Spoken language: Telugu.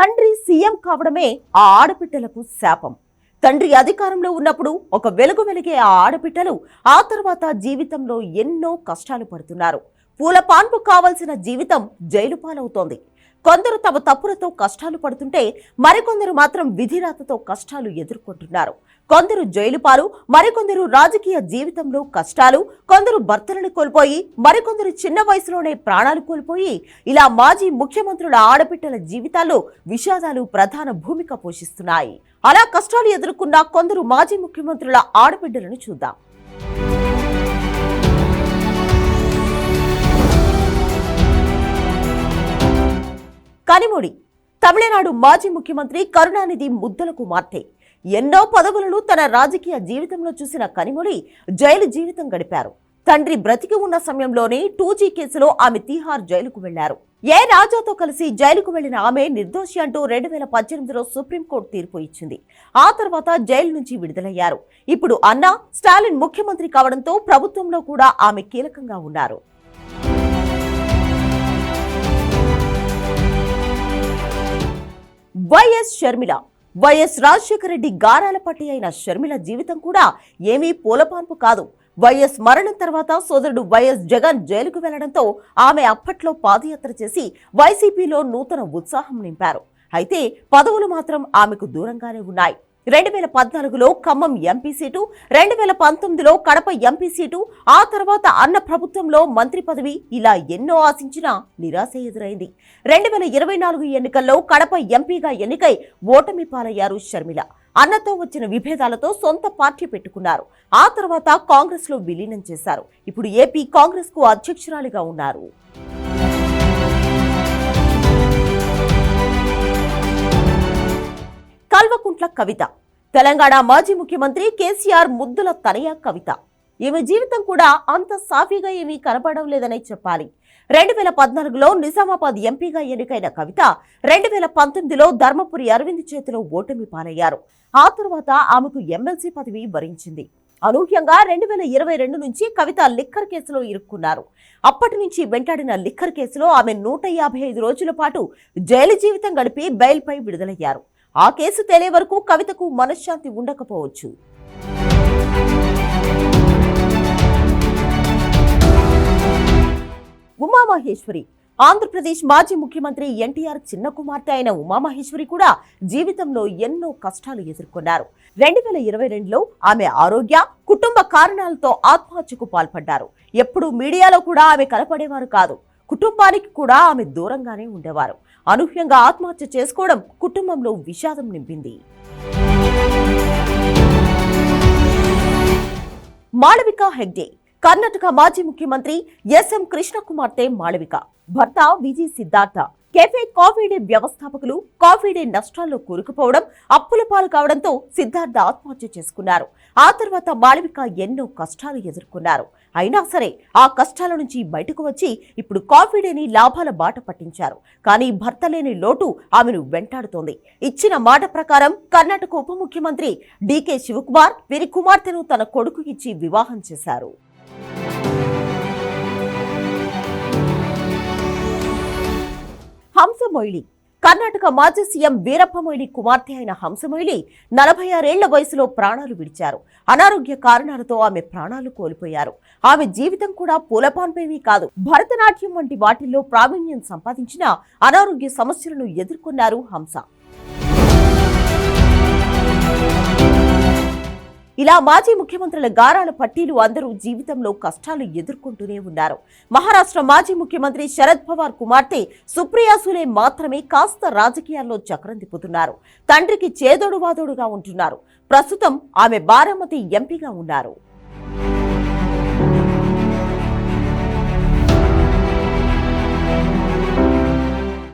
తండ్రి సీఎం కావడమే ఆ ఆడపిట్టలకు శాపం. తండ్రి అధికారంలో ఉన్నప్పుడు ఒక వెలుగు వెలిగే ఆ ఆడపిట్టలు ఆ తర్వాత జీవితంలో ఎన్నో కష్టాలు పడుతున్నారు. పూల పాన్పు కావలసిన జీవితం జైలు పాలవుతోంది. కొందరు తమ తప్పులతో కష్టాలు పడుతుంటే మరికొందరు మాత్రం విధిరాతతో కష్టాలు ఎదుర్కొంటున్నారు. కొందరు జైలు పాలు మరికొందరు రాజకీయ జీవితంలో కష్టాలు కొందరు భర్తలను కోల్పోయి మరికొందరు చిన్న వయసులోనే ప్రాణాలు కోల్పోయి ఇలా మాజీ ముఖ్యమంత్రుల ఆడపిట్టల జీవితాల్లో విషాదాలు ప్రధాన భూమిక పోషిస్తున్నాయి. అలా కష్టాలు ఎదుర్కొన్న కొందరు మాజీ ముఖ్యమంత్రుల ఆడబిడ్డలను చూద్దాం. కనిమొడి. తమిళనాడు మాజీ ముఖ్యమంత్రి కరుణానిధి ముద్దల కుమార్తె ఎన్నో పదవులను తన రాజకీయ జీవితంలో చూసిన కనిమొడి జైలు జీవితం గడిపారు. తండ్రి బ్రతికి ఉన్న సమయంలోనే టూ జీ కేసులో ఆమె తీహార్ జైలుకు వెళ్ళారు. ఏ రాజాతో కలిసి జైలుకు వెళ్ళిన ఆమె నిర్దోషి అంటూ రెండు వేల పద్దెనిమిదిలో సుప్రీంకోర్టు తీర్పు ఇచ్చింది. ఆ తర్వాత జైలు నుంచి విడుదలయ్యారు. ఇప్పుడు అన్న స్టాలిన్ ముఖ్యమంత్రి కావడంతో ప్రభుత్వంలో కూడా ఆమె కీలకంగా ఉన్నారు. వైఎస్ షర్మిల. వైఎస్ రాజశేఖర రెడ్డి గారాల పట్టి అయిన షర్మిల జీవితం కూడా ఏమీ పూలపాన్పు కాదు. వైఎస్ మరణం తర్వాత సోదరుడు వైఎస్ జగన్ జైలుకు వెళ్ళడంతో ఆమె అప్పట్లో పాదయాత్ర చేసి వైసీపీలో నూతన ఉత్సాహం నింపారు. అయితే పదవులు మాత్రం ఆమెకు దూరంగానే ఉన్నాయి. రెండు వేల పద్నాలుగులో ఖమ్మం ఎంపీ సీటు రెండు వేల పంతొమ్మిదిలో కడప ఎంపీ సీటు ఆ తర్వాత అన్న ప్రభుత్వంలో మంత్రి పదవి ఇలా ఎన్నో ఆశించినా నిరాశ ఎదురైంది. రెండు వేల ఇరవై నాలుగు ఎన్నికల్లో కడప ఎంపీగా ఎన్నికై ఓటమి పాలయ్యారు షర్మిల. అన్నతో వచ్చిన విభేదాలతో సొంత పార్టీ పెట్టుకున్నారు. ఆ తర్వాత కాంగ్రెస్లో విలీనం చేశారు. ఇప్పుడు ఏపీ కాంగ్రెస్కు అధ్యక్షురాలిగా ఉన్నారు. కల్వకుంట్ల కవిత. తెలంగాణ మాజీ ముఖ్యమంత్రి కేసీఆర్ ముద్దుల తనయ కవిత. ఈమె జీవితం కూడా అంత సాఫీగా ఏమీ కనపడడం లేదనే చెప్పాలి. రెండు వేల పద్నాలుగులో నిజామాబాద్ ఎంపీగా ఎన్నికైన కవిత రెండు వేల పంతొమ్మిదిలో ధర్మపురి అరవింద్ చేతిలో ఓటమి పాలయ్యారు. ఆ తర్వాత ఆమెకు ఎమ్మెల్సీ పదవి వరించింది. అనూహ్యంగా రెండు వేల ఇరవై రెండు నుంచి కవిత లిక్కర్ కేసులో ఇరుక్కున్నారు. అప్పటి నుంచి వెంటాడిన లిక్కర్ కేసులో ఆమె నూట యాభై ఐదు రోజుల పాటు జైలు జీవితం గడిపి బెయిల్పై విడుదలయ్యారు. ఆ కేసు తేలే వరకు కవితకు మనశ్శాంతి ఉండకపోవచ్చు. ఉమామహేశ్వరి. ఆంధ్రప్రదేశ్ మాజీ ముఖ్యమంత్రి ఎన్టీఆర్ చిన్న కుమార్తె అయిన ఉమామహేశ్వరి కూడా జీవితంలో ఎన్నో కష్టాలు ఎదుర్కొన్నారు. రెండు వేల ఇరవై రెండులో ఆమె ఆరోగ్య కుటుంబ కారణాలతో ఆత్మహత్యకు పాల్పడ్డారు. ఎప్పుడు మీడియాలో కూడా ఆమె కనపడేవారు కాదు. కుటుంబానికి కూడా ఆమె దూరంగానే ఉండేవారు. అనూహ్యంగా ఆత్మహత్య చేసుకోవడం కుటుంబంలో విషాదం నింపింది. మాళవిక హెగ్డే కర్ణాటక మాజీ ముఖ్యమంత్రి ఎస్ఎం కృష్ణ కుమార్తె మాళవిక భర్త Vijay Siddhartha cafe coffee day వ్యవస్థాపకులు కాఫీ డే నష్టాల్లో కూరుకుపోవడం అప్పుల పాలు కావడంతో సిద్ధార్థ ఆత్మహత్య చేసుకున్నారు. ఆ తర్వాత మాళవిక ఎన్నో కష్టాలు ఎదుర్కొన్నారు. అయినా సరే ఆ కష్టాల నుంచి బయటకు వచ్చి ఇప్పుడు కాఫీ డేని లాభాల బాట పట్టించారు. కానీ భర్త లేని లోటు ఆమెను వెంటాడుతోంది. ఇచ్చిన మాట ప్రకారం కర్ణాటక ఉప ముఖ్యమంత్రి డీకే శివకుమార్ వీరి కుమార్తెను తన కొడుకు ఇచ్చి వివాహం చేశారు. హంసమొయిలి. కర్ణాటక మాజీ సీఎం వీరప్పమొయిలి కుమార్తె అయిన హంసమొయిలి నలభై ఆరేళ్ళ వయసులో ప్రాణాలు విడిచారు. అనారోగ్య కారణాలతో ఆమె ప్రాణాలు కోల్పోయారు. ఆమె జీవితం కూడా పూలపాన్పేమీ కాదు. భరతనాట్యం వంటి వాటిల్లో ప్రావీణ్యం సంపాదించిన అనారోగ్య సమస్యలను ఎదుర్కొన్నారు హంస. ఇలా మాజీ ముఖ్యమంత్రుల గారాల పట్టీలు అందరూ జీవితంలో కష్టాలు ఎదుర్కొంటూనే ఉన్నారు. మహారాష్ట్ర మాజీ ముఖ్యమంత్రి శరద్ పవార్ కుమార్తె సుప్రియా సులే మాత్రమే కాస్త రాజకీయాల్లో చక్రం తిప్పుతున్నారు. తండ్రికి చేదోడు వాదోడుగా ఉంటున్నారు. ప్రస్తుతం ఆమె బారామతి ఎంపీగా ఉన్నారు.